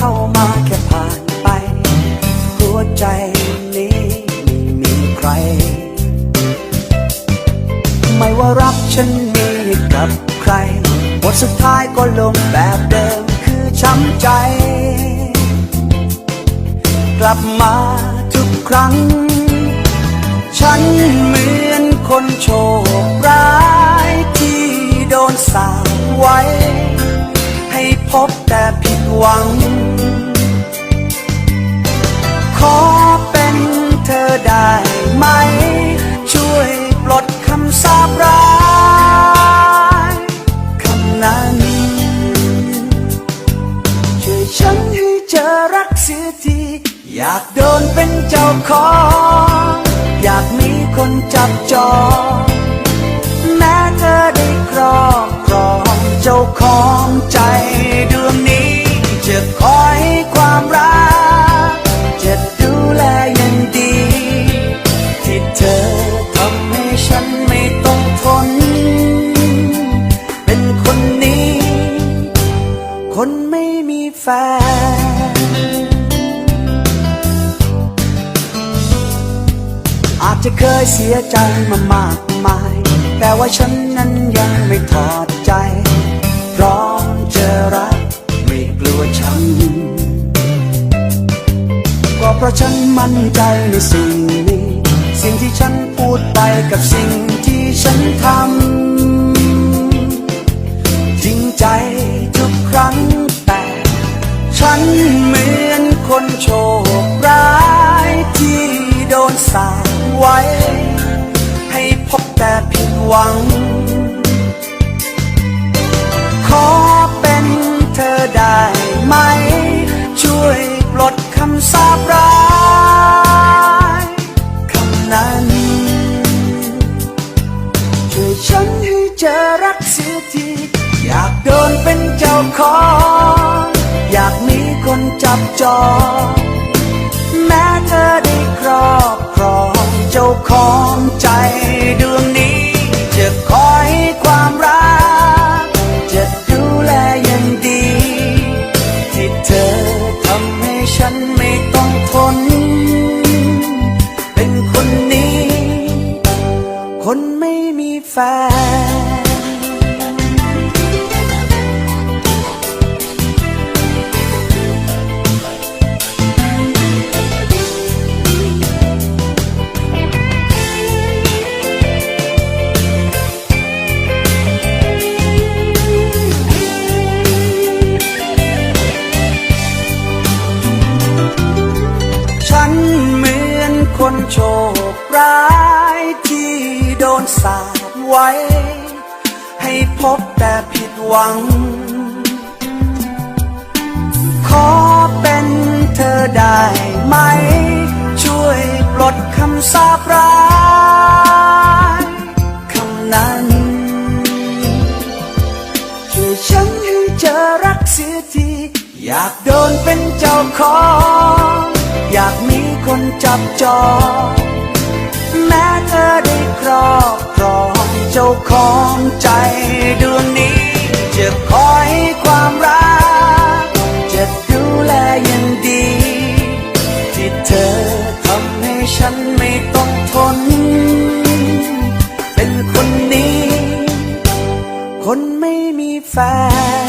เข้ามาแค่ผ่านไป หัวใจนี้ไม่มีใคร ไม่ว่ารักฉันมีกับใครบทสุดท้ายก็ลงแบบเดิมคือช้ำใจ กลับมาทุกครั้ง ฉันเหมือนคนโชคร้ายที่โดนสาไว้ ให้พบแต่ผิดหวัง อยากโดนเป็นเจ้าของ อยากมีคนจับจอง แม้เธอได้ครอบครองเจ้าของใจดวงนี้ จะคอยความรัก จะดูแลอย่างดี ที่เธอทำให้ฉัน อาจจะเคยเสียใจมามากมาย แต่ว่าฉันนั้นยังไม่ถอดใจ พร้อมเจอรักไม่กลัวช้ำก็เพราะฉันมั่นใจในสิ่งนี้ สิ่งที่ฉันพูดไปกับสิ่งที่ฉันทำจริงใจทุกครั้งแต่ ฉันเหมือนคนโชค หวัง ขอเป็นเธอได้ไหม ช่วยปลดคำสาปร้ายคำนั้น ช่วยฉันให้เจอรักเสียที อยากโดนเป็นเจ้าของ อยากมีคนจับจองแม้เธอได้ครอบครองเจ้าของใจ มีแหวังขอเป็นเธอได้ไหม ช่วยปลดคำสาปร้ายคำนั้นช่วยฉันให้เจอรักเสียที อยากโดนเป็นเจ้าของ อยากมีคนจับจองแม้เธอได้ครอบครองเจ้าของใจดวง เ